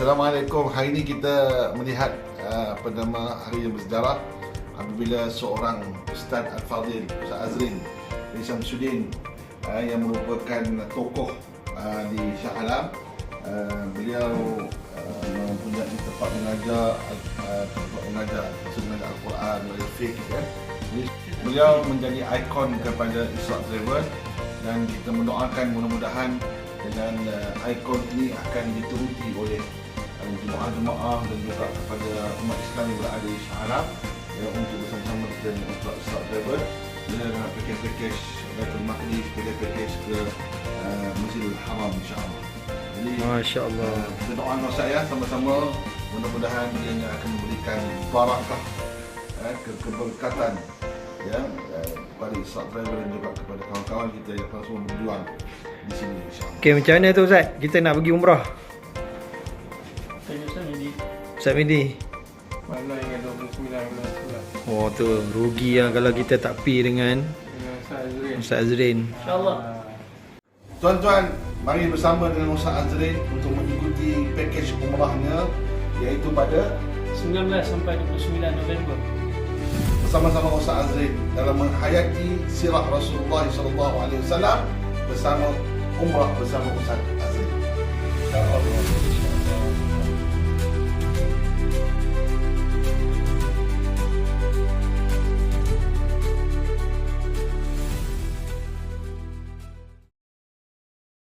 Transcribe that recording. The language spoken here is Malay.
Assalamualaikum. Hari ini kita melihat uh, apa nama hari yang bersejarah apabila seorang Ustaz Al-Fadhil, Ustaz Azrin bin Syamsuddin uh, yang merupakan tokoh uh, di Shah Alam uh, beliau uh, mempunyai tempat mengajar uh, tempat mengajar mengajar Al-Quran mengajar fiqh ya. Beliau menjadi ikon kepada Islam Travel dan kita mendoakan mudah-mudahan dengan uh, ikon ini akan dituruti oleh uh, jemaah-jemaah dan juga kepada umat Islam yang berada di Alam ya, untuk bersama-sama kita untuk Islam Travel ya, dengan pakej-pakej Baitul Maqdis, pakej-pakej ke uh, Masjidil Haram insyaAllah. Jadi Masya Allah. uh, kita doa dengan saya sama-sama mudah-mudahan dia akan memberikan barakah uh, ke keberkatan ya uh, kepada Travel dan juga kepada kawan-kawan kita yang semua berjuang di sini insyaAllah. Okey, macam mana tu Ustaz? Kita nak pergi umrah. Tanya Ustaz jadi Ustaz Midi. mana yang 29 bulan Oh tu rugi lah kalau kita tak pi dengan Ustaz Azrin. Ustaz Azrin. InsyaAllah. Tuan-tuan, mari bersama dengan Ustaz Azrin untuk mengikuti pakej umrahnya iaitu pada 19 sampai 29 November. bersama-sama Ustaz Azrin dalam menghayati sirah Rasulullah sallallahu alaihi wasallam bersama umrah bersama Ustaz Azrin. InsyaAllah.